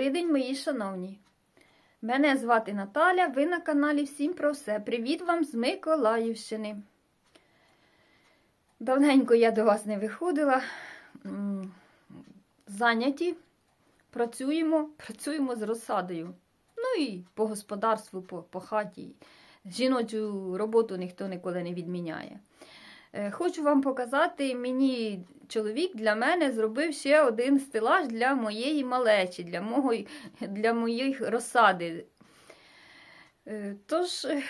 Добрий день, мої шановні. Мене звати Наталя, ви на каналі Всім про все. Привіт вам з Миколаївщини. Давненько я до вас не виходила. М, Зайняті. Працюємо, працюємо з розсадою. Ну і по господарству, по, по хаті. Жіночу роботу ніхто ніколи не відміняє. Е, Хочу вам показати, мені чоловік для мене зробив ще один стелаж для моєї малечі, для, мого, для моїх розсади. Е, Тож, е,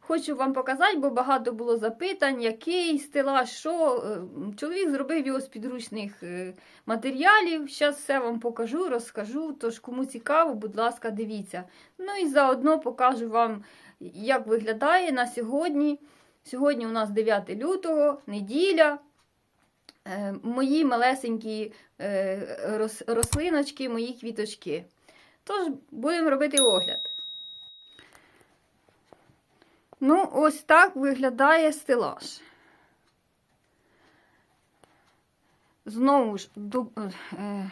хочу вам показати, бо багато було запитань, який стелаж, що. Чоловік зробив його з підручних матеріалів. Зараз все вам покажу, розкажу. Тож, кому цікаво, будь ласка, дивіться. Ну і заодно покажу вам, як виглядає на сьогодні. Сьогодні у нас 9 лютого, неділя. Е, Мої малесенькі е, рослиночки, мої квіточки. Тож будемо робити огляд. Ну, ось так виглядає стелаж. Знову ж е,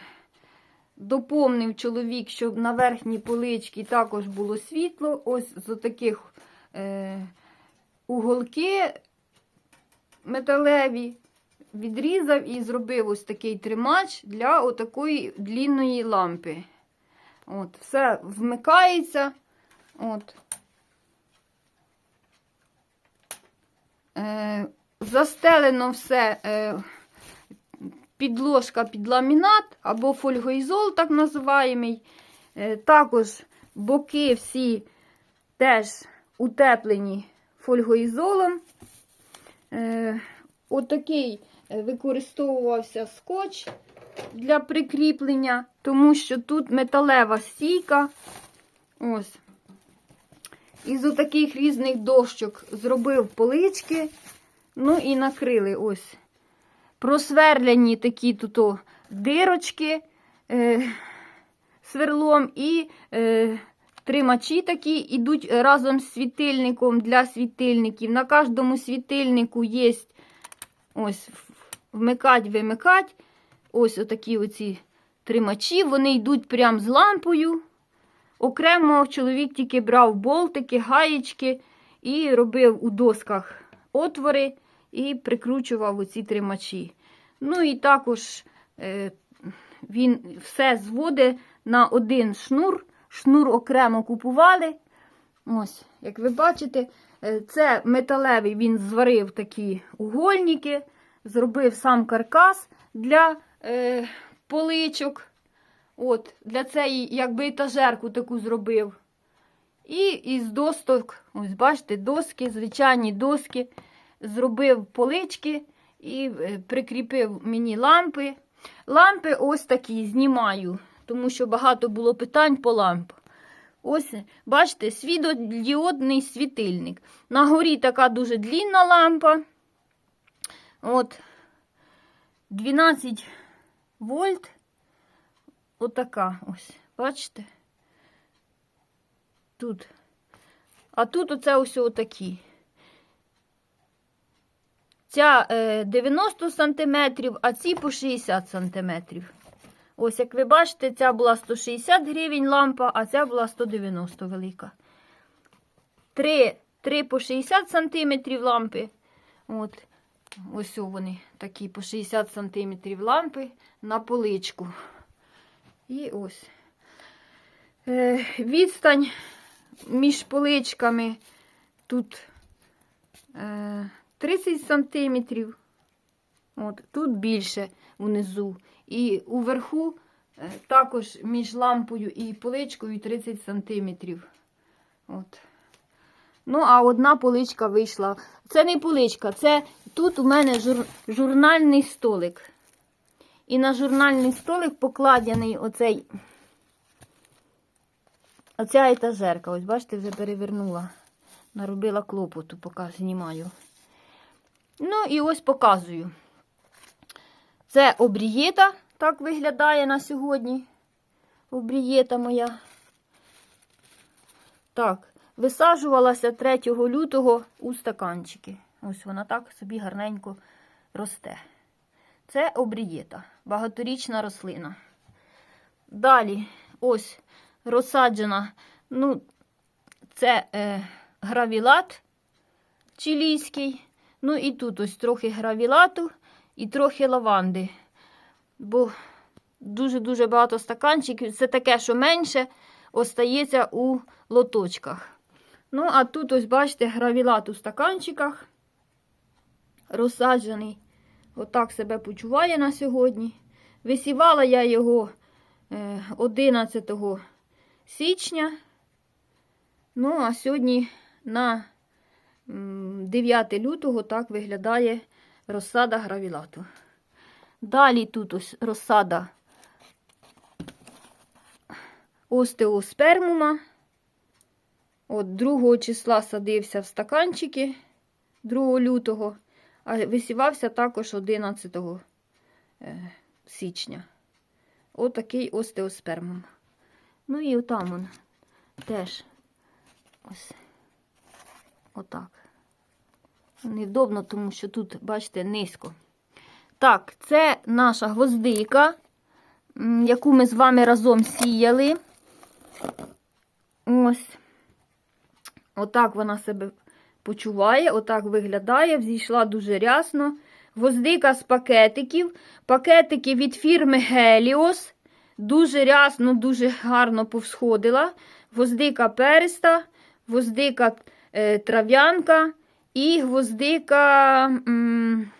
доповнив чоловік, щоб на верхній поличці також було світло. Ось з таких е, уголки металеві відрізав і зробив ось такий тримач для отакої длінної лампи. От, Все вмикається. От. Е, застелено все е, підложка під ламінат або фольгоізол, так називаємий. Е, також боки всі теж утеплені фольгоізолом. Е, отакий е, використовувався скотч для прикріплення, тому що тут металева стійка. Ось. Із отаких різних дощок зробив полички. Ну і накрили ось. Просверляні такі тут дирочки е, сверлом і е, тримачі такі йдуть разом з світильником для світильників. На кожному світильнику є вмикать, вимикать. Ось отакі оці тримачі. Вони йдуть прямо з лампою. Окремо чоловік тільки брав болтики, гаєчки і робив у досках отвори і прикручував оці тримачі. Ну і також е, він все зводить на один шнур. Шнур окремо купували. Ось, як ви бачите, е, це металевий він зварив такі угольники, зробив сам каркас для е, поличок. От, Для цієї, якби етажерку таку зробив. І із досток, ось бачите, доски, звичайні доски, зробив полички і е, прикріпив мені лампи. Лампи ось такі знімаю, тому що багато було питань по лампах. Ось, бачите, світлодіодний світильник. На горі така дуже длінна лампа. От, 12 вольт. Отака ось, бачите? Тут. А тут оце ось отакі. Ця е, 90 см, а ці по 60 см. Ось, як ви бачите, ця була 160 гривень лампа, а ця була 190 велика. Три, три по 60 см лампи. От. Ось вони такі по 60 см лампи на поличку. І ось. Е, відстань між поличками тут е, 30 сантиметрів. От, тут більше внизу. І уверху е, також між лампою і поличкою 30 сантиметрів. От. Ну, а одна поличка вийшла. Це не поличка, це тут у мене жур, журнальний столик. І на журнальний столик покладений оцей, оця етажерка. Ось, бачите, вже перевернула. Наробила клопоту, поки знімаю. Ну, і ось показую. Це обрієта, так виглядає на сьогодні. Обрієта моя. Так, висаджувалася 3 лютого у стаканчики. Ось вона так собі гарненько росте. Це обрієта, багаторічна рослина. Далі, ось розсаджена. Ну, це е, гравілат чилійський. Ну і тут ось трохи гравілату і трохи лаванди. Бо дуже-дуже багато стаканчиків. Це таке, що менше остається у лоточках. Ну, а тут, ось, бачите, гравілат у стаканчиках. Розсаджений. Отак себе почуває на сьогодні. Висівала я його е, 11 січня. Ну, а сьогодні на 9 лютого так виглядає розсада гравілату. Далі тут ось розсада остеоспермума. От 2 числа садився в стаканчики 2 лютого, а висівався також 11 е, січня. Отакий остеоспермум. Ну і отам он теж ось отак. Невдобно, тому що тут, бачите, низько. Так, це наша гвоздика, яку ми з вами разом сіяли. Ось. Отак вона себе почуває, отак виглядає, взійшла дуже рясно. Гвоздика з пакетиків. Пакетики від фірми Helios. Дуже рясно, дуже гарно повсходила. Гвоздика периста, гвоздика е, трав'янка і гвоздика. М,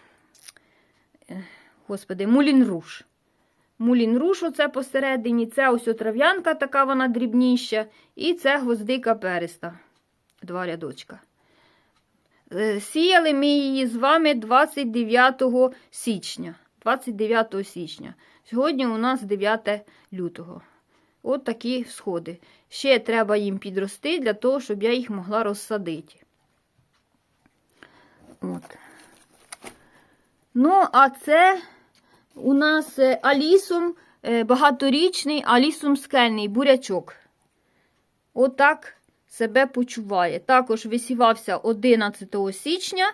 Господи, мулін руш. Мулін руш оце посередині. Це ось о трав'янка, така вона дрібніша. І це гвоздика периста. Два рядочка. Е, Сіяли ми її з вами 29 січня. 29 січня. Сьогодні у нас 9 лютого. От такі всходи. Ще треба їм підрости для того, щоб я їх могла розсадити. От. Ну, а це у нас е, алісум е, багаторічний, алісум скельний бурячок. Отак себе почуває. Також висівався 11 січня.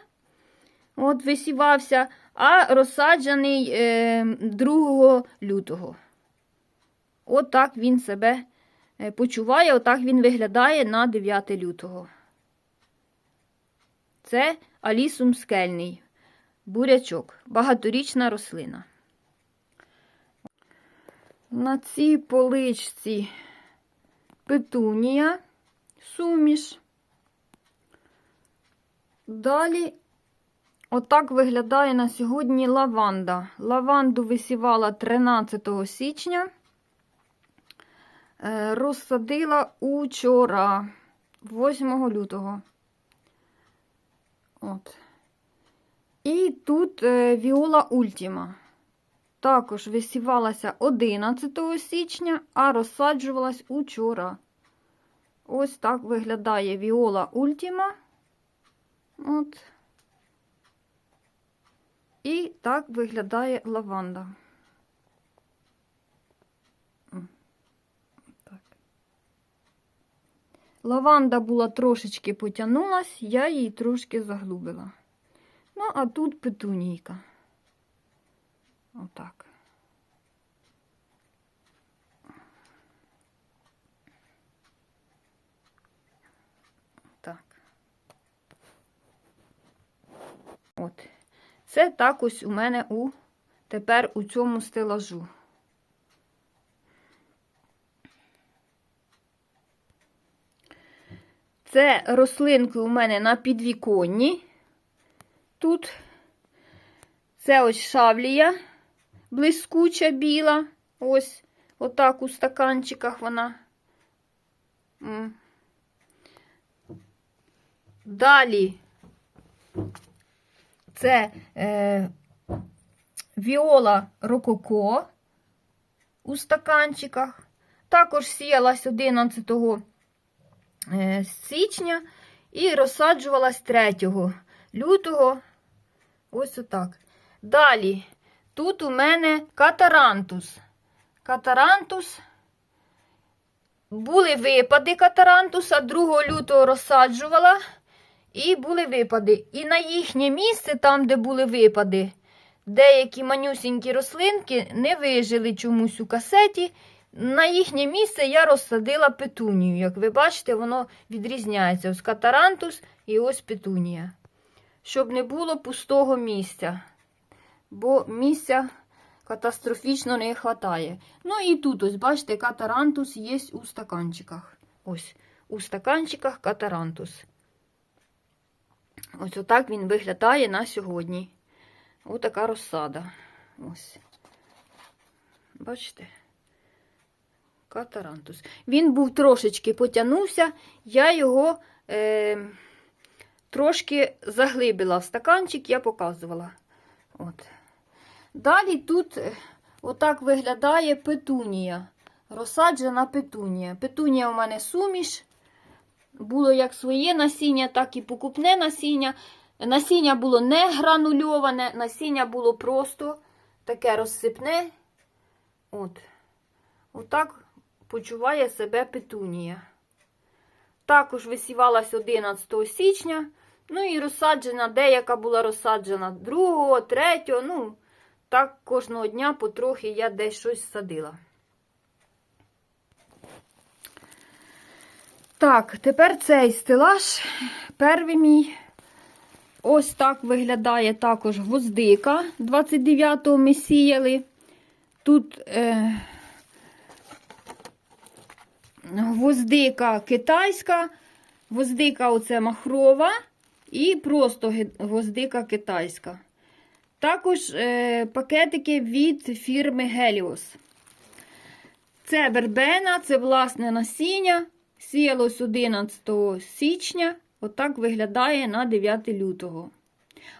От висівався, а розсаджений е, 2 лютого. Отак він себе е, почуває, отак він виглядає на 9 лютого. Це алісум скельний бурячок, багаторічна рослина. На цій поличці петунія, суміш. Далі отак виглядає на сьогодні лаванда. Лаванду висівала 13 січня. Е, Розсадила учора, 8 лютого. От. І тут е, Віола Ультіма. Також висівалася 11 січня, а розсаджувалась учора. Ось так виглядає Віола Ультіма. От. І так виглядає лаванда. М. Так. Лаванда була трошечки потягнулась, я її трошки заглубила. Ну, а тут петунійка. Отак. Так. От. Це так ось у мене у тепер у цьому стелажу. Це рослинки у мене на підвіконні. Тут це ось шавлія блискуча біла. Ось отак у стаканчиках вона. Далі це е, віола рококо у стаканчиках. Також сіялась 11 е, січня і розсаджувалась 3 лютого. Ось отак. Далі, тут у мене катарантус. Катарантус. Були випади катарантуса, 2 лютого розсаджувала, і були випади. І на їхнє місце, там, де були випади, деякі манюсінькі рослинки не вижили чомусь у касеті. На їхнє місце я розсадила петунію. Як ви бачите, воно відрізняється. Ось катарантус і ось петунія. Щоб не було пустого місця. Бо місця катастрофічно не вистачає. Ну і тут, ось, бачите, катарантус є у стаканчиках. Ось, у стаканчиках катарантус. Ось отак він виглядає на сьогодні. Ось така розсада. Ось. Бачите? Катарантус. Він був трошечки потягнувся, я його е, трошки заглибила в стаканчик, я показувала. От. Далі тут е, отак виглядає петунія. Розсаджена петунія. Петунія у мене суміш. Було як своє насіння, так і покупне насіння. Насіння було не гранульоване, насіння було просто таке розсипне. От. Отак почуває себе петунія. Також висівалась 11 січня. Ну і розсаджена, деяка була розсаджена 2, 3, ну, так кожного дня потрохи я десь щось садила. Так, тепер цей стелаж, перший мій. Ось так виглядає також гвоздика. 29-го ми сіяли. Тут е, гвоздика китайська, гвоздика оце махрова і просто гвоздика китайська. Також е, пакетики від фірми Helios. Це вербена, це власне насіння. Сіялось 11 січня. Отак виглядає на 9 лютого.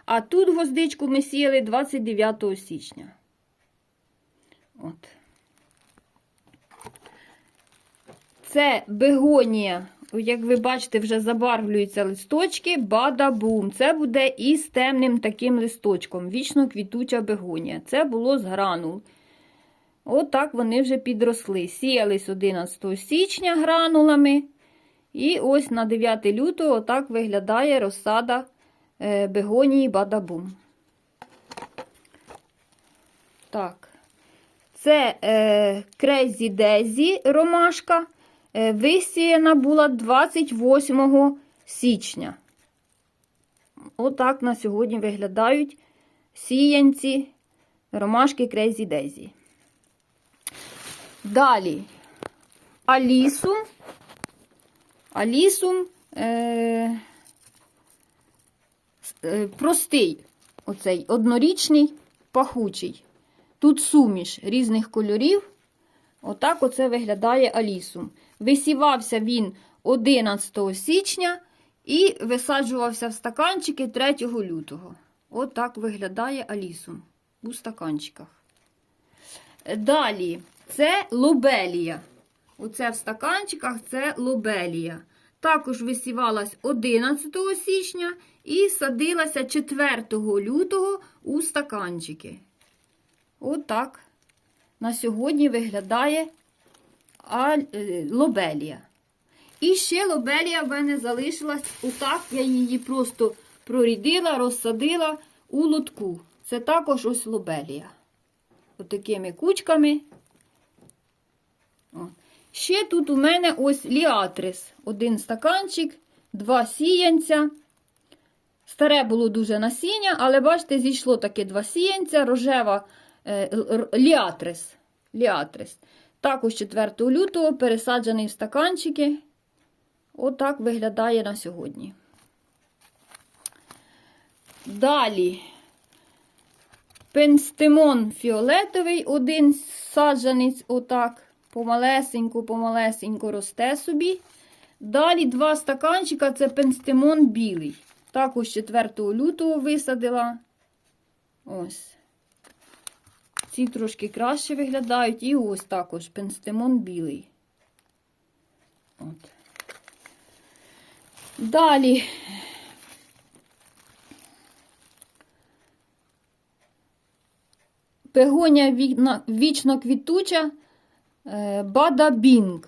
А тут гвоздичку ми сіяли 29 січня. От. Це бегонія. Як ви бачите, вже забарвлюються листочки. Бадабум. Це буде із темним таким листочком. Вічно квітуча бегонія. Це було з гранул. Отак вони вже підросли. Сіялись 11 січня гранулами. І ось на 9 лютого отак виглядає розсада е, бегонії бадабум. Так. Це е, Crazy Daisy ромашка. Е, висіяна була 28 січня. Отак на сьогодні виглядають сіянці ромашки Crazy Daisy. Далі Алісум. Алісум е, е, простий, оцей однорічний, пахучий. Тут суміш різних кольорів. Отак оце виглядає алісум. Висівався він 11 січня і висаджувався в стаканчики 3 лютого. Отак виглядає алісум у стаканчиках. Далі це лобелія. Оце в стаканчиках це лобелія. Також висівалась 11 січня і садилася 4 лютого у стаканчики. Отак на сьогодні виглядає а, е, лобелія. І ще лобелія в мене залишилась отак. Я її просто прорідила, розсадила у лотку. Це також ось лобелія. Отакими кучками. О. Ще тут у мене ось ліатрис. Один стаканчик, два сіянця. Старе було дуже насіння, але бачите, зійшло таке два сіянця, рожева ліатрис. ліатрис. Також 4 лютого пересаджений в стаканчики. Отак виглядає на сьогодні. Далі. Пенстемон фіолетовий, один саджанець, отак, помалесенько, помалесенько росте собі. Далі два стаканчика це пенстемон білий. Також 4 лютого висадила. Ось. Ці трошки краще виглядають. І ось також пенстемон білий. От. Далі. Пегоня вічно квітуча е, бадабінг.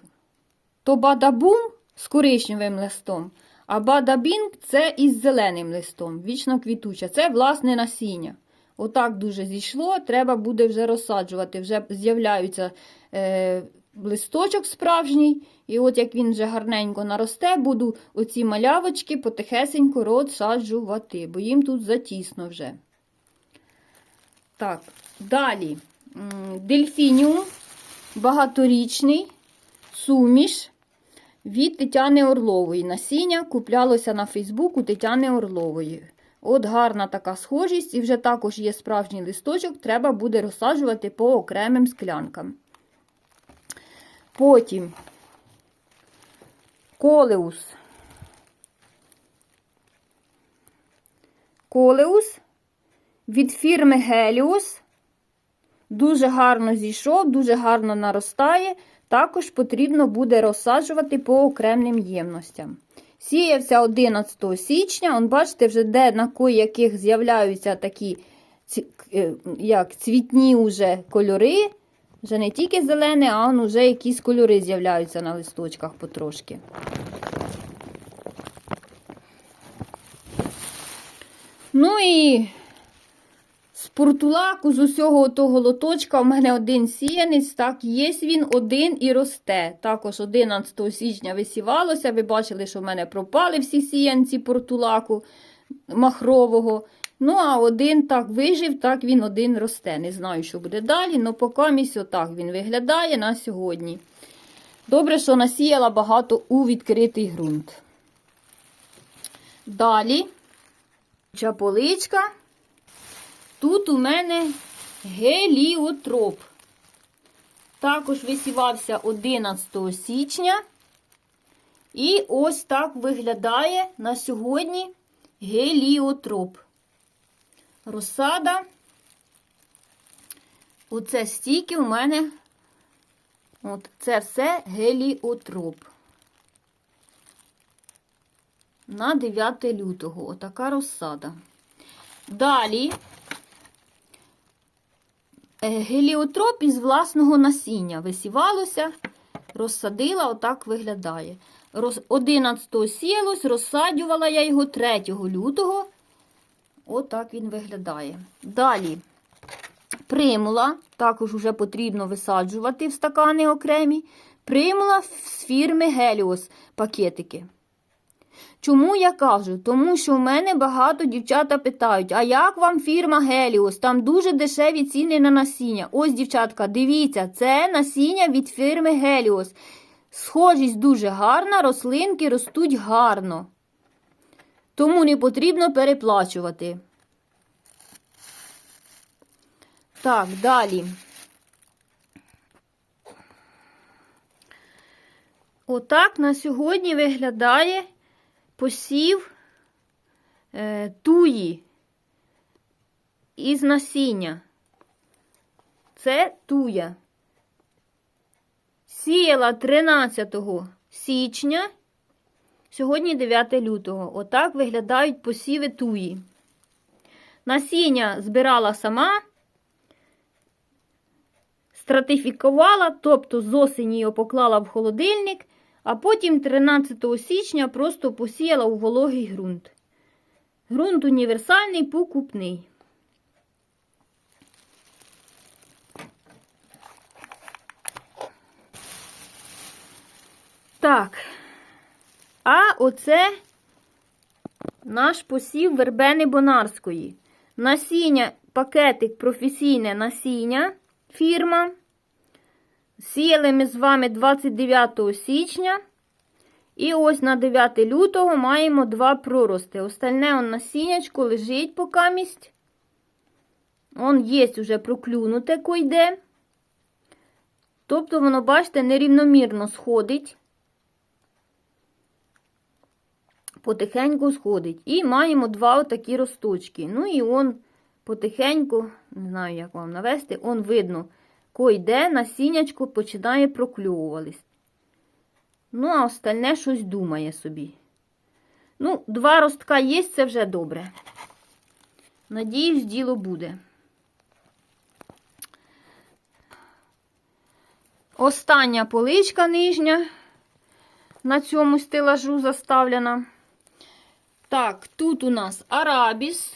То бадабум з коричневим листом, а бадабінг це із зеленим листом. Вічно квітуча. Це власне насіння. Отак дуже зійшло, треба буде вже розсаджувати. Вже з'являються е, листочок справжній. І от як він вже гарненько наросте, буду оці малявочки потихесенько розсаджувати, бо їм тут затісно вже. Так, далі. Дельфініум багаторічний суміш від Тетяни Орлової. Насіння куплялося на Фейсбуку Тетяни Орлової. От гарна така схожість, і вже також є справжній листочок, треба буде розсаджувати по окремим склянкам. Потім колеус. Колеус від фірми Геліус. Дуже гарно зійшов, дуже гарно наростає. Також потрібно буде розсаджувати по окремим ємностям. Сіявся 11 січня. Он, бачите, вже де на кої яких з'являються такі е, як цвітні уже кольори. Вже не тільки зелене, а он уже якісь кольори з'являються на листочках потрошки. Ну і портулаку, з усього того лоточка, у мене один сіянець, так, є він один і росте. Також 11 січня висівалося. Ви бачили, що в мене пропали всі сіянці портулаку махрового. Ну, а один так вижив, так він один росте. Не знаю, що буде далі, але поки місць отак він виглядає на сьогодні. Добре, що насіяла багато у відкритий ґрунт. Далі чаполичка. Тут у мене геліотроп. Також висівався 11 січня. І ось так виглядає на сьогодні геліотроп. Розсада. Оце стільки у мене. От це все геліотроп. На 9 лютого. Отака розсада. Далі геліотроп із власного насіння висівалося, розсадила, отак виглядає. Роз... 11 сіялось, розсадювала я його 3 лютого. Отак він виглядає. Далі примула, також вже потрібно висаджувати в стакани окремі. Примула з фірми Геліос пакетики. Чому я кажу? Тому що в мене багато дівчата питають, а як вам фірма Геліос? Там дуже дешеві ціни на насіння. Ось, дівчатка, дивіться, це насіння від фірми Геліос. Схожість дуже гарна, рослинки ростуть гарно. Тому не потрібно переплачувати. Так, далі. Отак на сьогодні виглядає посів е, туї із насіння. Це туя. Сіяла 13 січня, сьогодні 9 лютого. Отак виглядають посіви туї. Насіння збирала сама, стратифікувала, тобто з осені його поклала в холодильник. А потім 13 січня просто посіяла у вологий ґрунт. Ґрунт універсальний, покупний. Так. А оце наш посів вербени бонарської. Насіння, пакетик професійне насіння фірма. Сіяли ми з вами 29 січня. І ось на 9 лютого маємо два прорости. Остальне он насіннячко лежить покамість. Он є вже проклюнуте койде. Тобто, воно, бачите, нерівномірно сходить. Потихеньку сходить. І маємо два отакі росточки. Ну і он потихеньку, не знаю, як вам навести, он видно койде насіннячко починає прокльовуватись. Ну, а остальне щось думає собі. Ну, два ростка є, це вже добре. Надіюсь, діло буде. Остання поличка нижня на цьому стелажу заставлена. Так, тут у нас арабіс.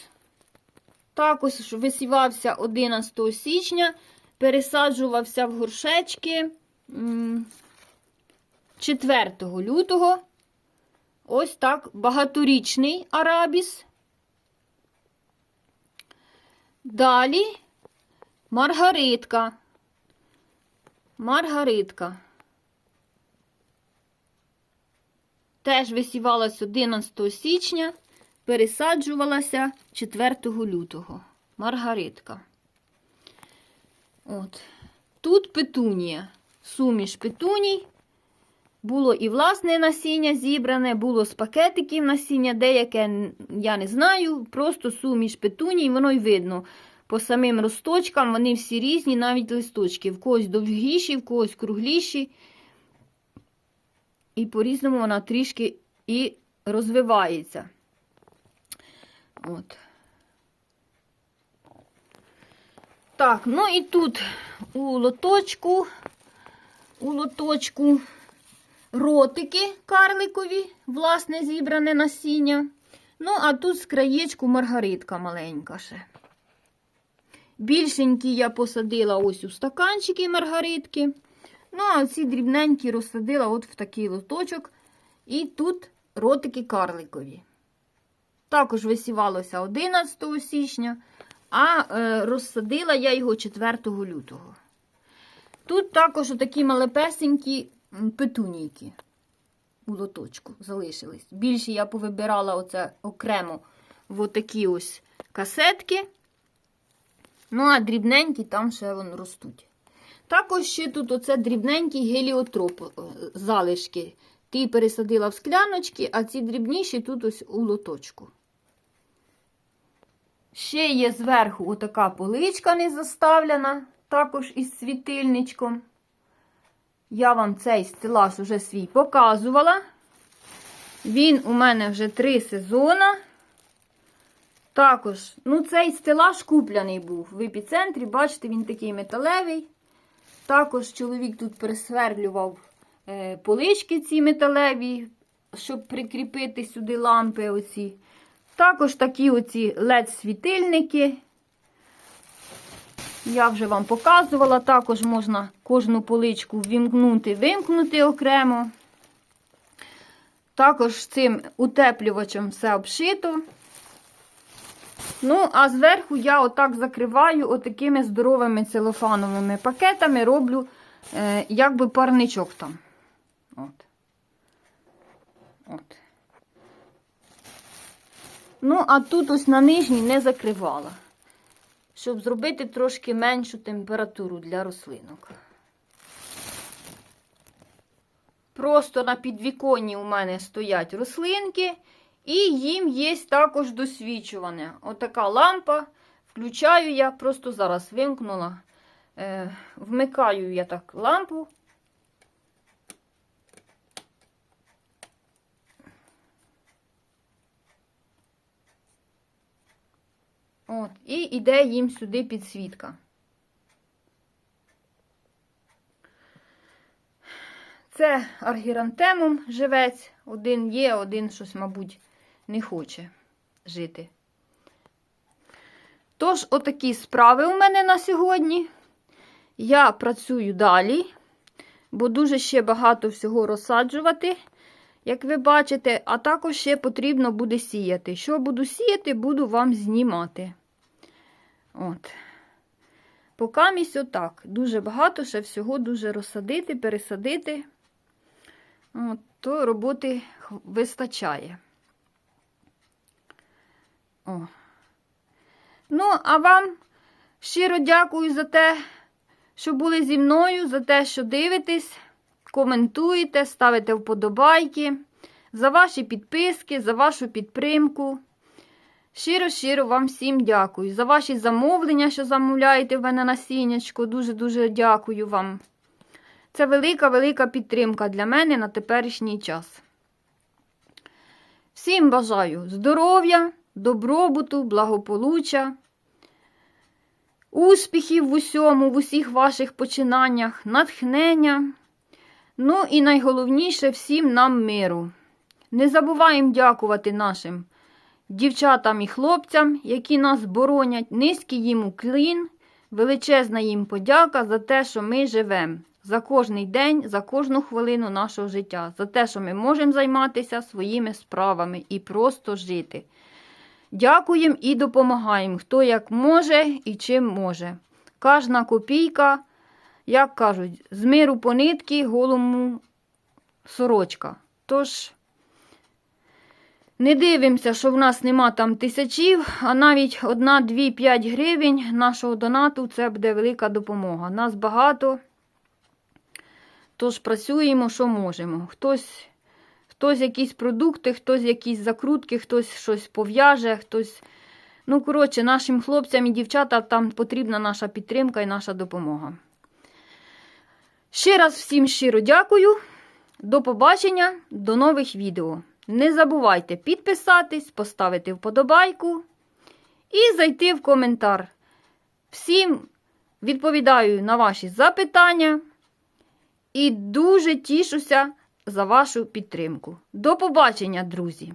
Також висівався 11 січня пересаджувався в горшечки. 4 лютого. Ось так багаторічний арабіс. Далі маргаритка. Маргаритка. Теж висівалась 11 січня, пересаджувалася 4 лютого. Маргаритка. От. Тут петунія. Суміш петуній. Було і власне насіння зібране, було з пакетиків насіння, деяке я не знаю, просто суміш петуній, воно й видно. По самим росточкам вони всі різні, навіть листочки. В когось довгіші, в когось кругліші. І по-різному вона трішки і розвивається. От. Так, ну і тут у лоточку, у лоточку ротики карликові, власне, зібране насіння. Ну, а тут з краєчку маргаритка маленька ще. Більшенькі я посадила ось у стаканчики маргаритки. Ну, а ці дрібненькі розсадила от в такий лоточок. І тут ротики карликові. Також висівалося 11 січня, а е, розсадила я його 4 лютого. Тут також такі малепесенькі петунійки у лоточку залишились. Більше я повибирала оце окремо в отакі ось касетки. Ну, а дрібненькі там ще вон ростуть. Також ще тут оце дрібненький геліотроп е, залишки. Ті пересадила в скляночки, а ці дрібніші тут ось у лоточку. Ще є зверху отака поличка не заставлена, також із світильничком. Я вам цей стелаж уже свій показувала. Він у мене вже три сезона. Також, ну, цей стелаж купляний був в епіцентрі. Бачите, він такий металевий. Також чоловік тут присверлював е, полички ці металеві, щоб прикріпити сюди лампи. оці. Також такі оці LED-світильники. Я вже вам показувала. Також можна кожну поличку вімкнути, вимкнути окремо. Також цим утеплювачем все обшито. Ну, а зверху я отак закриваю отакими здоровими целофановими пакетами, роблю е, якби парничок там. От. От. Ну, а тут ось на нижній не закривала, щоб зробити трошки меншу температуру для рослинок. Просто на підвіконні у мене стоять рослинки, і їм є також досвічуване. Отака лампа. Включаю я, просто зараз вимкнула. Е, вмикаю я так лампу. От, і йде їм сюди підсвітка. Це аргірантемум живець. Один є, один щось, мабуть, не хоче жити. Тож, отакі справи у мене на сьогодні. Я працюю далі, бо дуже ще багато всього розсаджувати, як ви бачите, а також ще потрібно буде сіяти. Що буду сіяти, буду вам знімати. От. Покамість отак. Дуже багато ще всього дуже розсадити, пересадити. От, то роботи вистачає. О. Ну, а вам щиро дякую за те, що були зі мною, за те, що дивитесь, коментуєте, ставите вподобайки, за ваші підписки, за вашу підтримку. Щиро-щиро вам всім дякую. За ваші замовлення, що замовляєте в мене насіннячко. Дуже-дуже дякую вам. Це велика-велика підтримка для мене на теперішній час. Всім бажаю здоров'я, добробуту, благополуччя, успіхів в усьому, в усіх ваших починаннях, натхнення. Ну і найголовніше всім нам миру. Не забуваємо дякувати нашим дівчатам і хлопцям, які нас боронять. Низький їм уклін, величезна їм подяка за те, що ми живемо. за кожний день, за кожну хвилину нашого життя, за те, що ми можемо займатися своїми справами і просто жити. Дякуємо і допомагаємо, хто як може і чим може. Кожна копійка, як кажуть, з миру по нитки, голому сорочка. Тож, не дивимося, що в нас нема там тисячів, а навіть одна, дві, п'ять гривень нашого донату це буде велика допомога. Нас багато, тож працюємо, що можемо. Хтось, хтось якісь продукти, хтось якісь закрутки, хтось щось пов'яже, хтось. Ну, коротше, нашим хлопцям і дівчатам там потрібна наша підтримка і наша допомога. Ще раз всім щиро дякую. До побачення, до нових відео. Не забувайте підписатись, поставити вподобайку і зайти в коментар. Всім відповідаю на ваші запитання і дуже тішуся за вашу підтримку. До побачення, друзі!